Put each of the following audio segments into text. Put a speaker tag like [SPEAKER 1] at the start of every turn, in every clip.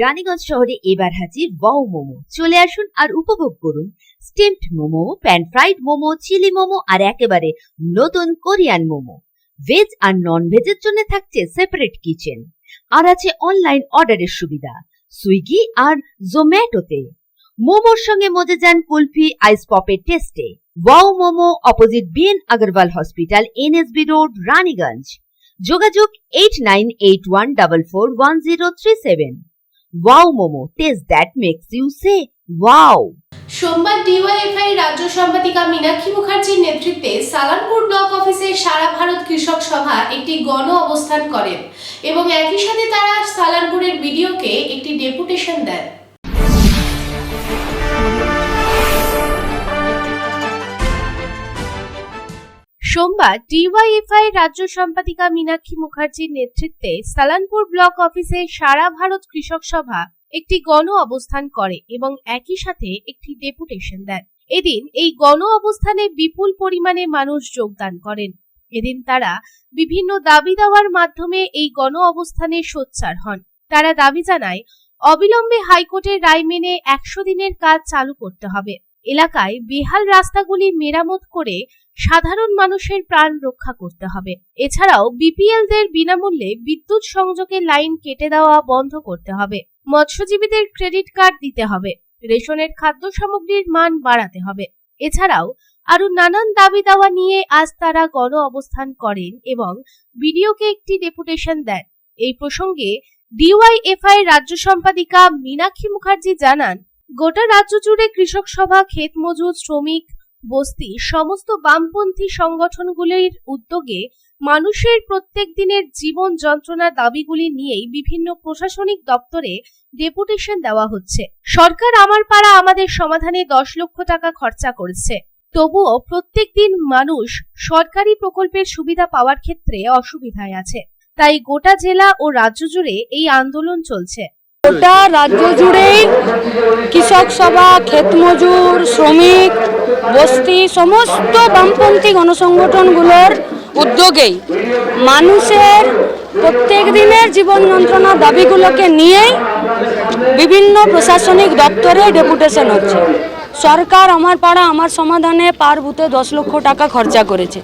[SPEAKER 1] রানীগঞ্জ শহরে এবার হাজির ওয়াও মোমো। চলে আসুন আর উপভোগ করুন steamed momo pan fried momo chilli momo আর একেবারে নতুন কোরিয়ান মোমো। ভেজ আর নন ভেজের জন্য থাকছে সেপারেট কিচেন আর আছে অনলাইন অর্ডারের সুবিধা, সুইগি আর জোম্যাটোতে। মোমোর সঙ্গে মজে যান কুলফি আইস পপের টেস্টে wow momo opposite B N Agarwal hospital N S B road Raniganj যোগাযোগ eight nine eight one double four one zero three seven wow momo taste that makes you say wow
[SPEAKER 2] সোমবার DYFI রাজ্য সম্পাদিকা মীনাক্ষী মুখার্জির নেতৃত্বে Salanpur block অফিসে সারা ভারত কৃষক সভা একটি গণ অবস্থান করেন এবং একই সাথে তারা সালানপুরের বিডিওকে একটি ডেপুটেশন দেন। সোমবার ডিওয়াইএফআই রাজ্য সম্পাদিকা মীনাক্ষী মুখার্জির নেতৃত্বে সালানপুর ব্লক অফিসে সারা ভারত কৃষক সভা একটি গণ অবস্থান করে এবং একই সাথে একটি ডেপুটেশন দেন। এদিন এই গণ অবস্থানে বিপুল পরিমাণে মানুষ যোগদান করেন। এদিন তারা বিভিন্ন দাবি দেওয়ার মাধ্যমে এই গণ অবস্থানে সোচ্চার হন। তারা দাবি জানায়, অবিলম্বে হাইকোর্টের রায় মেনে একশো দিনের কাজ চালু করতে হবে। এলাকায় বেহাল রাস্তাগুলি মেরামত করে সাধারণ মানুষের প্রাণ রক্ষা করতে হবে। এছাড়াও বিপিএলদের বিনামূল্যে বিদ্যুৎ সংযোগের লাইন কেটে দেওয়া বন্ধ করতে হবে। মৎস্যজীবীদের ক্রেডিট কার্ড দিতে হবে। রেশনের খাদ্য সামগ্রীর মান বাড়াতে হবে। এছাড়াও আরও নানান দাবি দাওয়া নিয়ে আজ তারা গণ অবস্থান করেন এবং বিডিওকে একটি ডেপুটেশন দেন। এই প্রসঙ্গে ডিওয়াইএফআই রাজ্য সম্পাদিকা মীনাক্ষী মুখার্জি জানান গোটা রাজ্য জুড়ে কৃষক সভা, ক্ষেত মজুর, শ্রমিক, বস্তি, সমস্ত বামপন্থী সংগঠনগুলির উদ্যোগে মানুষের প্রত্যেক দিনের জীবন যন্ত্রণার দাবিগুলি নিয়েই বিভিন্ন প্রশাসনিক দপ্তরে ডেপুটেশন দেওয়া হচ্ছে। সরকার আমার পাড়া আমাদের সমাধানে দশ লক্ষ টাকা খরচা করেছে। তবুও প্রত্যেক দিন মানুষ সরকারি প্রকল্পের সুবিধা পাওয়ার ক্ষেত্রে অসুবিধায় আছে। তাই গোটা জেলা ও রাজ্য জুড়ে এই আন্দোলন চলছে।
[SPEAKER 3] গোটা রাজ্য জুড়েই কৃষক সভা, ক্ষেত মজুর, শ্রমিক, বস্তি, সমস্ত বামপন্থী গণসংগঠনগুলোর উদ্যোগেই মানুষের প্রত্যেক দিনের জীবন যন্ত্রণা দাবিগুলোকে নিয়েই বিভিন্ন প্রশাসনিক দপ্তরে ডেপুটেশন হচ্ছে। সরকার আমার পাড়া আমার সমাধানে পার বুথে দশ লক্ষ টাকা খরচা করেছে।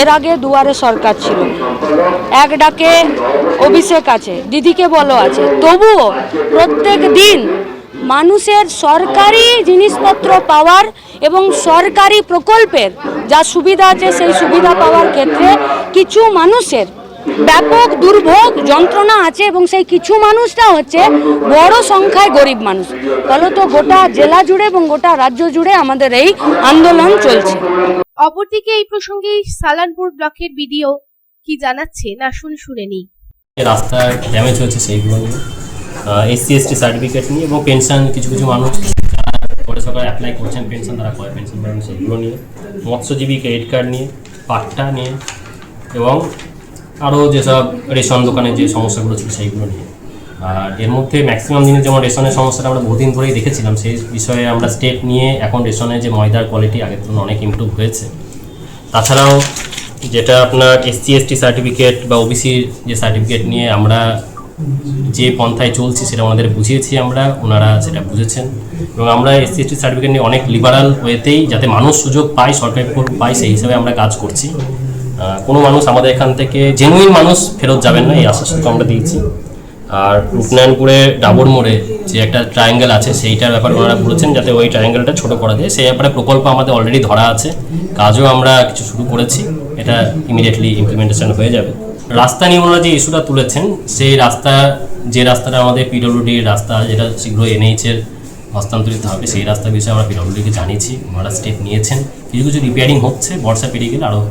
[SPEAKER 3] এর আগে দুয়ারে সরকার ছিল। এক ডাকে অভিষেক আছে, দিদিকে বলো আছে। তবুও প্রত্যেক দিন মানুষের সরকারি জিনিসপত্র পাওয়ার এবং সরকারি প্রকল্পের যা সুবিধা আছে সেই সুবিধা পাওয়ার ক্ষেত্রে কিছু মানুষের ব্যাপক দুর্ভোগ যন্ত্রণা আছে এবং সেই কিছু মানুষটা হচ্ছে বড় সংখ্যায় গরিব মানুষ। ফলত গোটা জেলা জুড়ে এবং গোটা রাজ্য জুড়ে আমাদের এই আন্দোলন চলছে।
[SPEAKER 2] অপরদিকে এই প্রসঙ্গে সালানপুর ব্লকের বিডিও কি জানাচ্ছে না শুনে শুনে নিই
[SPEAKER 4] রাস্তা ড্যামেজ হয়েছে সেইগুলো নিয়ে এসসি এসটি সার্টিফিকেট নিয়ে এবং পেনশন কিছু কিছু মানুষ করে সরকার অ্যাপ্লাই করছেন পেনশন তারা করে পেনশন পাবেন সেইগুলো নিয়ে, মৎস্যজীবী ক্রেডিট কার্ড নিয়ে, পাট্টা নিয়ে এবং আরও যেসব রেশন দোকানে যে সমস্যাগুলো ছিল সেইগুলো নিয়ে। আর এর মধ্যে ম্যাক্সিমাম দিনে যেমন রেশনের সমস্যাটা আমরা বহুদিন ধরেই দেখেছিলাম, সেই বিষয়ে আমরা স্টেপ নিয়ে এখন রেশনের যে ময়দার কোয়ালিটি আগের তুলনায় অনেক ইমপ্রুভ হয়েছে। তাছাড়াও যেটা আপনার এসসি এসটি সার্টিফিকেট বা ওবিসির যে সার্টিফিকেট নিয়ে আমরা যে পন্থায় চলছি সেটা ওনাদের বুঝিয়েছি আমরা, ওনারা সেটা বুঝেছেন। এবং আমরা এসসি এসটি সার্টিফিকেট নিয়ে অনেক লিবারাল ওয়েতেই যাতে মানুষ সুযোগ পায়, সরকারি পায়, সেই হিসাবে আমরা কাজ করছি। কোনো মানুষ আমাদের এখান থেকে জেনুইন মানুষ ফেরত যাবেন না, এই আশ্বাসটুকু আমরা দিয়েছি। আর রূপনারায়ণপুরে ডাবর মোড়ে যে একটা ট্রায়াঙ্গেল আছে, সেইটার ব্যাপারে ওনারা বলেছেন যাতে ওই ট্রায়াঙ্গেলটা ছোট করা যায়। সেই ব্যাপারে প্রকল্প আমাদের অলরেডি ধরা আছে। কাজও আমরা কিছু শুরু করেছি। এটা ইমিডিয়েটলি ইমপ্লিমেন্টেশন হয়ে যাবে। রাস্তা নিয়ে ওনারা যে ইস্যুটা তুলেছেন, সেই রাস্তা, যে রাস্তাটা আমাদের পিডব্লিউডির রাস্তা, যেটা শীঘ্র এনএইচের হস্তান্তরিত হবে, সেই রাস্তার বিষয়ে আমরা পিডব্লিউডিকে জানিয়েছি। ওনারা স্টেপ নিয়েছেন। কিছু কিছু রিপেয়ারিং হচ্ছে, বর্ষা পেরিয়ে গেলে আরও